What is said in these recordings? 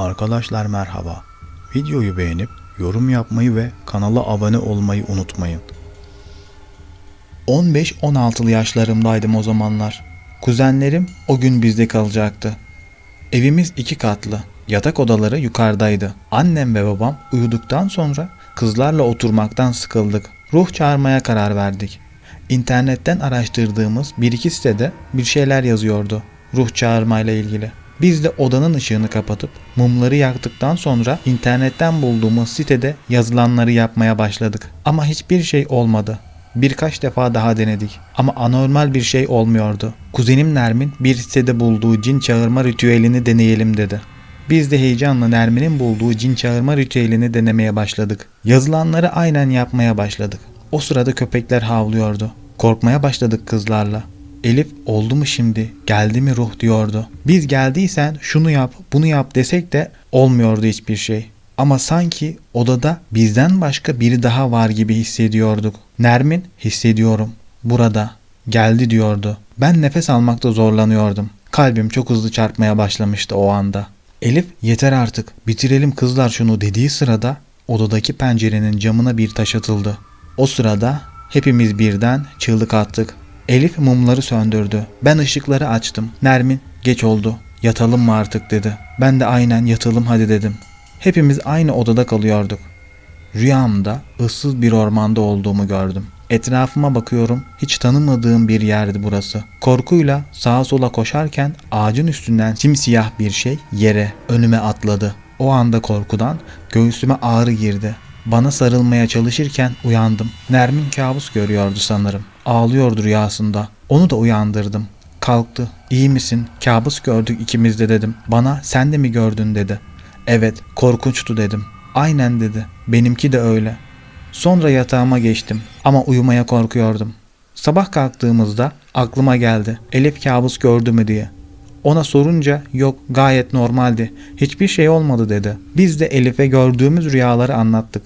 Arkadaşlar merhaba. Videoyu beğenip yorum yapmayı ve kanala abone olmayı unutmayın. 15-16'lı yaşlarımdaydım o zamanlar. Kuzenlerim o gün bizde kalacaktı. Evimiz iki katlı. Yatak odaları yukarıdaydı. Annem ve babam uyuduktan sonra kızlarla oturmaktan sıkıldık. Ruh çağırmaya karar verdik. İnternetten araştırdığımız bir iki sitede bir şeyler yazıyordu. Ruh çağırmayla ilgili. Biz de odanın ışığını kapatıp mumları yaktıktan sonra internetten bulduğumuz sitede yazılanları yapmaya başladık. Ama hiçbir şey olmadı. Birkaç defa daha denedik ama anormal bir şey olmuyordu. Kuzenim Nermin bir sitede bulduğu cin çağırma ritüelini deneyelim dedi. Biz de heyecanla Nermin'in bulduğu cin çağırma ritüelini denemeye başladık. Yazılanları aynen yapmaya başladık. O sırada köpekler havlıyordu. Korkmaya başladık kızlarla. Elif oldu mu şimdi? Geldi mi ruh diyordu. Biz geldiysen şunu yap, bunu yap desek de olmuyordu hiçbir şey. Ama sanki odada bizden başka biri daha var gibi hissediyorduk. Nermin hissediyorum. Burada. Geldi diyordu. Ben nefes almakta zorlanıyordum. Kalbim çok hızlı çarpmaya başlamıştı o anda. Elif yeter artık bitirelim kızlar şunu dediği sırada odadaki pencerenin camına bir taş atıldı. O sırada hepimiz birden çığlık attık. Elif mumları söndürdü. Ben ışıkları açtım. Nermin geç oldu. Yatalım mı artık dedi. Ben de aynen yatalım hadi dedim. Hepimiz aynı odada kalıyorduk. Rüyamda ıssız bir ormanda olduğumu gördüm. Etrafıma bakıyorum. Hiç tanımadığım bir yerdi burası. Korkuyla sağa sola koşarken ağacın üstünden simsiyah bir şey yere, önüme atladı. O anda korkudan göğsüme ağrı girdi. Bana sarılmaya çalışırken uyandım. Nermin kabus görüyordu sanırım. Ağlıyordu rüyasında. Onu da uyandırdım. Kalktı. İyi misin? Kabus gördük ikimiz de dedim. Bana sen de mi gördün dedi. Evet, korkunçtu dedim. Aynen dedi. Benimki de öyle. Sonra yatağıma geçtim ama uyumaya korkuyordum. Sabah kalktığımızda aklıma geldi. Elif kabus gördü mü diye. Ona sorunca yok gayet normaldi. Hiçbir şey olmadı dedi. Biz de Elif'e gördüğümüz rüyaları anlattık.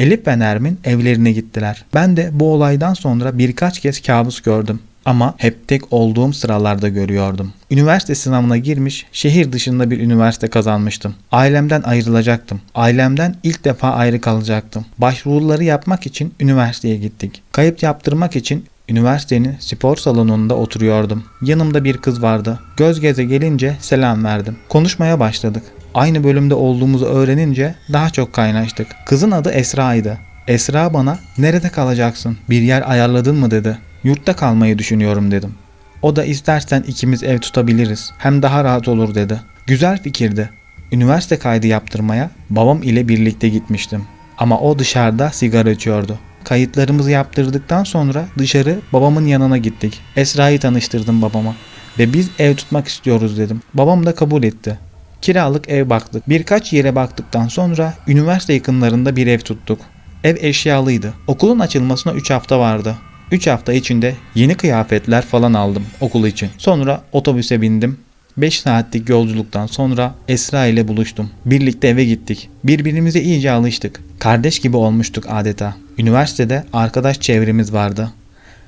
Elif ve Nermin evlerine gittiler. Ben de bu olaydan sonra birkaç kez kabus gördüm. Ama hep tek olduğum sıralarda görüyordum. Üniversite sınavına girmiş, şehir dışında bir üniversite kazanmıştım. Ailemden ayrılacaktım. Ailemden ilk defa ayrı kalacaktım. Başvuruları yapmak için üniversiteye gittik. Kayıt yaptırmak için üniversitenin spor salonunda oturuyordum. Yanımda bir kız vardı. Göz geze gelince selam verdim. Konuşmaya başladık. Aynı bölümde olduğumuzu öğrenince daha çok kaynaştık. Kızın adı Esra'ydı. Esra bana nerede kalacaksın bir yer ayarladın mı dedi. Yurtta kalmayı düşünüyorum dedim. O da istersen ikimiz ev tutabiliriz. Hem daha rahat olur dedi. Güzel fikirdi. Üniversite kaydı yaptırmaya babam ile birlikte gitmiştim. Ama o dışarıda sigara içiyordu. Kayıtlarımızı yaptırdıktan sonra dışarı babamın yanına gittik. Esra'yı tanıştırdım babama. Ve biz ev tutmak istiyoruz dedim. Babam da kabul etti. Kiralık ev baktık. Birkaç yere baktıktan sonra üniversite yakınlarında bir ev tuttuk. Ev eşyalıydı. Okulun açılmasına 3 hafta vardı. 3 hafta içinde yeni kıyafetler falan aldım okul için. Sonra otobüse bindim. 5 saatlik yolculuktan sonra Esra ile buluştum. Birlikte eve gittik. Birbirimize iyice alıştık. Kardeş gibi olmuştuk adeta. Üniversitede arkadaş çevremiz vardı.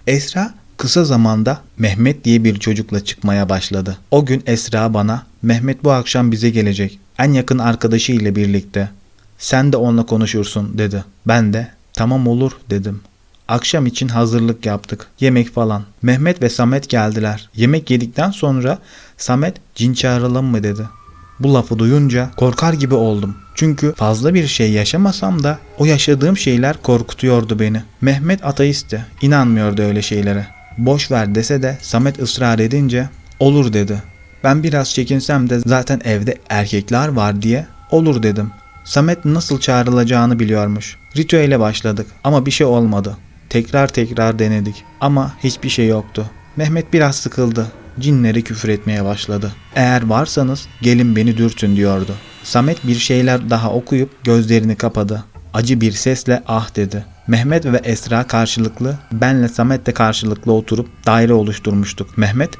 Esra kısa zamanda Mehmet diye bir çocukla çıkmaya başladı. O gün Esra bana Mehmet bu akşam bize gelecek. En yakın arkadaşı ile birlikte. Sen de onunla konuşursun dedi. Ben de tamam olur dedim. Akşam için hazırlık yaptık. Yemek falan. Mehmet ve Samet geldiler. Yemek yedikten sonra Samet cin çağıralım mı dedi. Bu lafı duyunca korkar gibi oldum. Çünkü fazla bir şey yaşamasam da o yaşadığım şeyler korkutuyordu beni. Mehmet ateisti. inanmıyordu öyle şeylere. Boş ver dese de Samet ısrar edince olur dedi. Ben biraz çekinsem de zaten evde erkekler var diye olur dedim. Samet nasıl çağrılacağını biliyormuş. Ritüele başladık ama bir şey olmadı. Tekrar tekrar denedik ama hiçbir şey yoktu. Mehmet biraz sıkıldı. Cinleri küfür etmeye başladı. Eğer varsanız gelin beni dürtün diyordu. Samet bir şeyler daha okuyup gözlerini kapadı. Acı bir sesle ah dedi. Mehmet ve Esra karşılıklı, benle Samet de karşılıklı oturup daire oluşturmuştuk. Mehmet,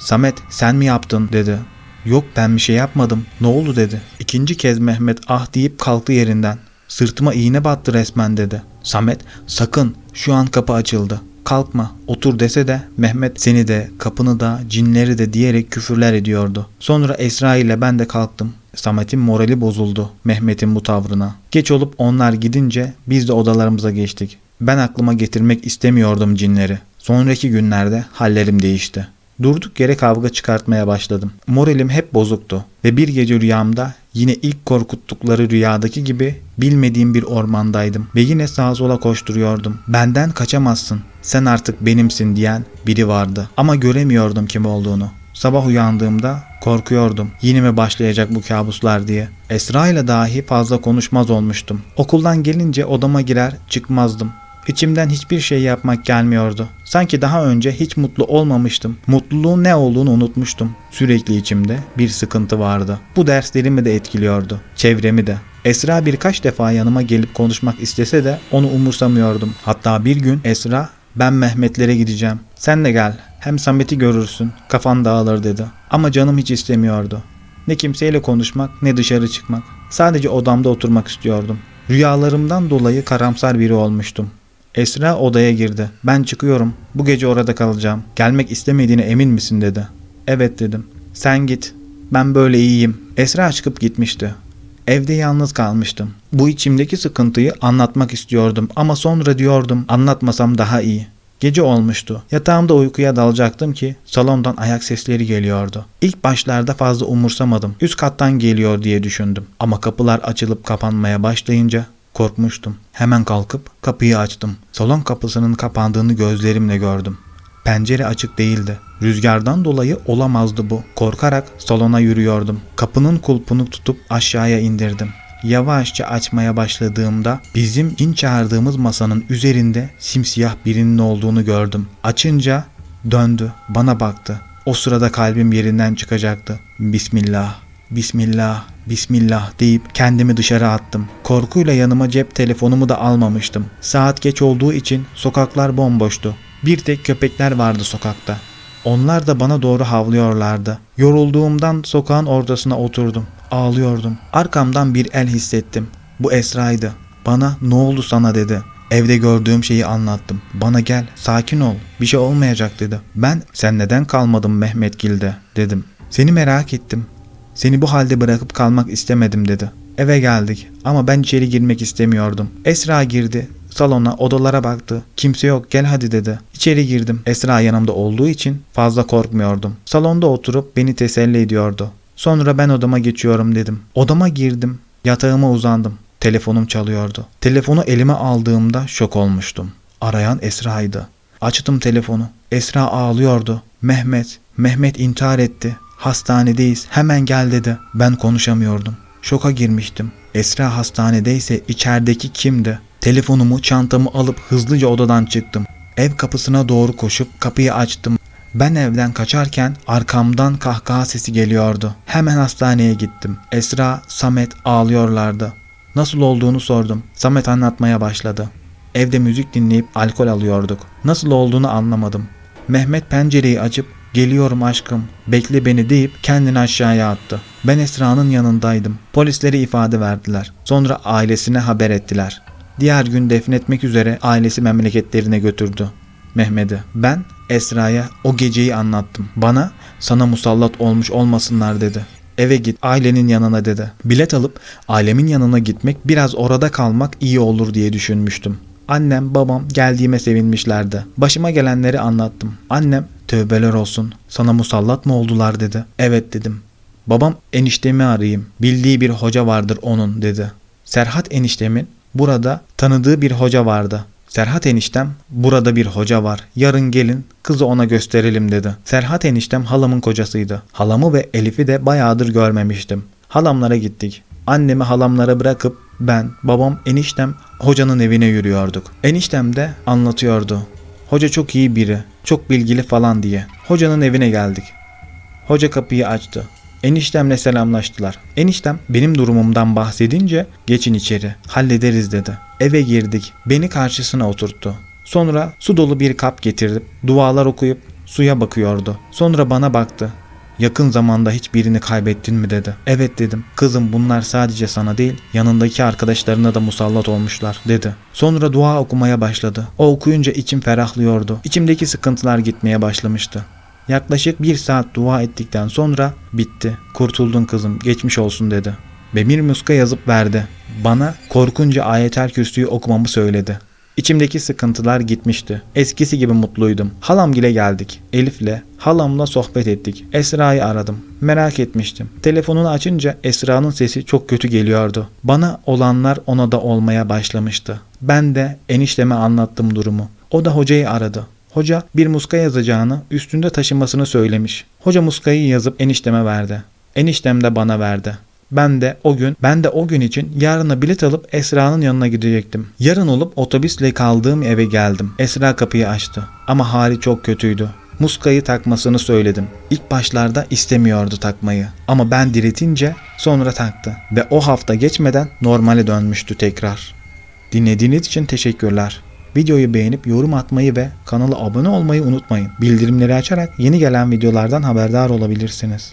Samet sen mi yaptın dedi. Yok ben bir şey yapmadım. Ne oldu dedi. İkinci kez Mehmet ah deyip kalktı yerinden. Sırtıma iğne battı resmen dedi. Samet sakın şu an kapı açıldı. Kalkma otur dese de Mehmet seni de kapını da cinleri de diyerek küfürler ediyordu. Sonra Esra ile ben de kalktım. Samet'in morali bozuldu Mehmet'in bu tavrına. Geç olup onlar gidince biz de odalarımıza geçtik. Ben aklıma getirmek istemiyordum cinleri. Sonraki günlerde hallerim değişti. Durduk yere kavga çıkartmaya başladım. Moralim hep bozuktu ve bir gece rüyamda yine ilk korkuttukları rüyadaki gibi bilmediğim bir ormandaydım ve yine sağa sola koşturuyordum. Benden kaçamazsın, sen artık benimsin diyen biri vardı ama göremiyordum kim olduğunu. Sabah uyandığımda korkuyordum. Yine mi başlayacak bu kabuslar diye. Esra ile dahi fazla konuşmaz olmuştum. Okuldan gelince odama girer çıkmazdım. İçimden hiçbir şey yapmak gelmiyordu. Sanki daha önce hiç mutlu olmamıştım. Mutluluğun ne olduğunu unutmuştum. Sürekli içimde bir sıkıntı vardı. Bu derslerimi de etkiliyordu. Çevremi de. Esra birkaç defa yanıma gelip konuşmak istese de onu umursamıyordum. Hatta bir gün Esra ben Mehmetlere gideceğim. Sen de gel. Hem Samet'i görürsün. Kafan dağılır dedi. Ama canım hiç istemiyordu. Ne kimseyle konuşmak ne dışarı çıkmak. Sadece odamda oturmak istiyordum. Rüyalarımdan dolayı karamsar biri olmuştum. Esra odaya girdi. Ben çıkıyorum. Bu gece orada kalacağım. Gelmek istemediğine emin misin dedi. Evet dedim. Sen git. Ben böyle iyiyim. Esra çıkıp gitmişti. Evde yalnız kalmıştım. Bu içimdeki sıkıntıyı anlatmak istiyordum ama sonra diyordum anlatmasam daha iyi. Gece olmuştu. Yatağımda uykuya dalacaktım ki salondan ayak sesleri geliyordu. İlk başlarda fazla umursamadım. Üst kattan geliyor diye düşündüm. Ama kapılar açılıp kapanmaya başlayınca korkmuştum. Hemen kalkıp kapıyı açtım. Salon kapısının kapandığını gözlerimle gördüm. Pencere açık değildi. Rüzgardan dolayı olamazdı bu. Korkarak salona yürüyordum. Kapının kulpunu tutup aşağıya indirdim. Yavaşça açmaya başladığımda bizim cin çağırdığımız masanın üzerinde simsiyah birinin olduğunu gördüm. Açınca döndü, bana baktı. O sırada kalbim yerinden çıkacaktı. Bismillah, Bismillah, Bismillah deyip kendimi dışarı attım. Korkuyla yanıma cep telefonumu da almamıştım. Saat geç olduğu için sokaklar bomboştu. Bir tek köpekler vardı sokakta. Onlar da bana doğru havlıyorlardı. Yorulduğumdan sokağın ortasına oturdum. Ağlıyordum. Arkamdan bir el hissettim. Bu Esra'ydı. Bana ne oldu sana dedi. Evde gördüğüm şeyi anlattım. Bana gel, sakin ol. Bir şey olmayacak dedi. Ben sen neden kalmadın Mehmetgil'de dedim. Seni merak ettim. Seni bu halde bırakıp kalmak istemedim dedi. Eve geldik ama ben içeri girmek istemiyordum. Esra girdi. Salona, odalara baktı. Kimse yok gel hadi dedi. İçeri girdim. Esra yanımda olduğu için fazla korkmuyordum. Salonda oturup beni teselli ediyordu. Sonra ben odama geçiyorum dedim. Odama girdim. Yatağıma uzandım. Telefonum çalıyordu. Telefonu elime aldığımda şok olmuştum. Arayan Esra'ydı. Açtım telefonu. Esra ağlıyordu. Mehmet, Mehmet intihar etti. Hastanedeyiz. Hemen gel dedi. Ben konuşamıyordum. Şoka girmiştim. Esra hastanedeyse içerideki kimdi? Telefonumu, çantamı alıp hızlıca odadan çıktım. Ev kapısına doğru koşup kapıyı açtım. Ben evden kaçarken arkamdan kahkaha sesi geliyordu. Hemen hastaneye gittim. Esra, Samet ağlıyorlardı. Nasıl olduğunu sordum. Samet anlatmaya başladı. Evde müzik dinleyip alkol alıyorduk. Nasıl olduğunu anlamadım. Mehmet pencereyi açıp geliyorum aşkım bekle beni deyip kendini aşağıya attı. Ben Esra'nın yanındaydım. Polislere ifade verdiler. Sonra ailesine haber ettiler. Diğer gün defnetmek üzere ailesi memleketlerine götürdü. Mehmet'i. Ben Esra'ya o geceyi anlattım. Bana sana musallat olmuş olmasınlar dedi. Eve git ailenin yanına dedi. Bilet alıp ailemin yanına gitmek biraz orada kalmak iyi olur diye düşünmüştüm. Annem babam geldiğime sevinmişlerdi. Başıma gelenleri anlattım. Annem tövbeler olsun sana musallat mı oldular dedi. Evet dedim. Babam eniştemi arayayım. Bildiği bir hoca vardır onun dedi. Serhat eniştemin burada tanıdığı bir hoca vardı. Serhat eniştem burada bir hoca var. Yarın gelin kızı ona gösterelim dedi. Serhat eniştem halamın kocasıydı. Halamı ve Elif'i de bayağıdır görmemiştim. Halamlara gittik. Annemi halamlara bırakıp ben, babam, eniştem hocanın evine yürüyorduk. Eniştem de anlatıyordu. Hoca çok iyi biri, çok bilgili falan diye. Hocanın evine geldik. Hoca kapıyı açtı. Eniştemle selamlaştılar. Eniştem benim durumumdan bahsedince geçin içeri hallederiz dedi. Eve girdik. Beni karşısına oturttu. Sonra su dolu bir kap getirip dualar okuyup suya bakıyordu. Sonra bana baktı. Yakın zamanda hiçbirini kaybettin mi dedi. Evet dedim. Kızım bunlar sadece sana değil yanındaki arkadaşlarına da musallat olmuşlar dedi. Sonra dua okumaya başladı. O okuyunca içim ferahlıyordu. İçimdeki sıkıntılar gitmeye başlamıştı. Yaklaşık bir saat dua ettikten sonra bitti. Kurtuldun kızım geçmiş olsun dedi. Ve bir muska yazıp verdi. Bana korkunca ayetel kürsüyü okumamı söyledi. İçimdeki sıkıntılar gitmişti. Eskisi gibi mutluydum. Halamgile geldik. Elif'le, halamla sohbet ettik. Esra'yı aradım. Merak etmiştim. Telefonunu açınca Esra'nın sesi çok kötü geliyordu. Bana olanlar ona da olmaya başlamıştı. Ben de enişteme anlattım durumu. O da hocayı aradı. Hoca bir muska yazacağını üstünde taşımasını söylemiş. Hoca muskayı yazıp enişteme verdi. Eniştem de bana verdi. Ben de o gün ben de o gün için yarına bilet alıp Esra'nın yanına gidecektim. Yarın olup otobüsle kaldığım eve geldim. Esra kapıyı açtı ama hali çok kötüydü. Muskayı takmasını söyledim. İlk başlarda istemiyordu takmayı ama ben diretince sonra taktı ve o hafta geçmeden normale dönmüştü tekrar. Dinlediğiniz için teşekkürler. Videoyu beğenip yorum atmayı ve kanala abone olmayı unutmayın. Bildirimleri açarak yeni gelen videolardan haberdar olabilirsiniz.